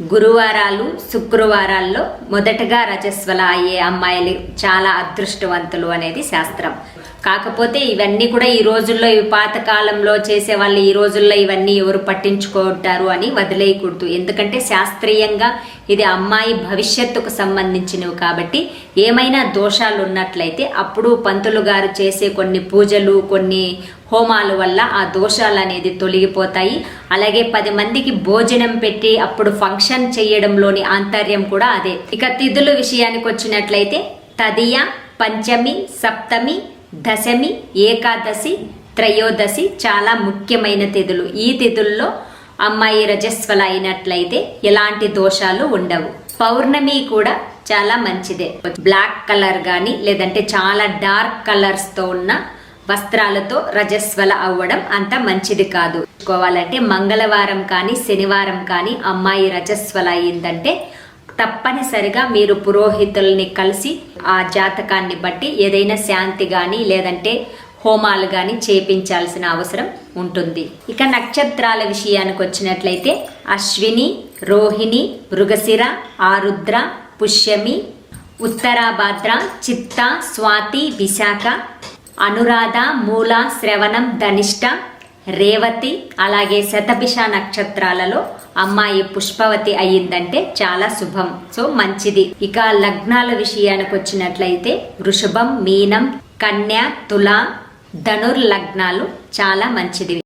గురువారాలు శుక్రవారాల్లో మొదటగా రజస్వల అయ్యే అమ్మాయిలు చాలా అదృష్టవంతులు అనేది శాస్త్రం. కాకపోతే ఇవన్నీ కూడా ఈ రోజుల్లో ఈ పాతకాలంలో చేసే వాళ్ళు ఈ రోజుల్లో ఇవన్నీ ఎవరు పట్టించుకుంటారు అని వదిలేయకూడదు. ఎందుకంటే శాస్త్రీయంగా ఇది అమ్మాయి భవిష్యత్తుకు సంబంధించినవి కాబట్టి ఏమైనా దోషాలు ఉన్నట్లయితే అప్పుడు పంతులు గారు చేసే కొన్ని పూజలు కొన్ని హోమాల వల్ల ఆ దోషాలు అనేది తొలగిపోతాయి. అలాగే పది మందికి భోజనం పెట్టి అప్పుడు ఫంక్షన్ చేయడంలోని ఆంతర్యం కూడా అదే. ఇక తిథుల విషయానికి వచ్చినట్లయితే తదియ పంచమి సప్తమి దశమి ఏకాదశి త్రయోదశి చాలా ముఖ్యమైన తిథులు. ఈ తిథుల్లో అమ్మాయి రజస్వల అయినట్లయితే ఎలాంటి దోషాలు ఉండవు. పౌర్ణమి కూడా చాలా మంచిదే. బ్లాక్ కలర్ కానీ లేదంటే చాలా డార్క్ కలర్స్తో ఉన్న వస్త్రాలతో రజస్వల అవ్వడం అంత మంచిది కాదు. కోవాలంటే మంగళవారం కానీ శనివారం కానీ అమ్మాయి రజస్వల అయిందంటే తప్పనిసరిగా మీరు పురోహితుల్ని కలిసి ఆ జాతకాన్ని బట్టి ఏదైనా శాంతి కానీ లేదంటే హోమాలు కానీ చేపించాల్సిన అవసరం ఉంటుంది. ఇక నక్షత్రాల విషయానికి వచ్చినట్లయితే అశ్విని రోహిణి మృగశిర ఆరుద్ర పుష్యమి ఉత్తరాభాద్ర చిత్త స్వాతి విశాఖ అనురాధ మూల శ్రవణం ధనిష్ట రేవతి అలాగే శతభిష నక్షత్రాలలో అమ్మాయి పుష్పవతి అయ్యిందంటే చాలా శుభం. సో మంచిది. ఇక లగ్నాల విషయానికి వచ్చినట్లయితే వృషభం మీనం కన్య తుల ధనుర్ లగ్నాలు చాలా మంచిది.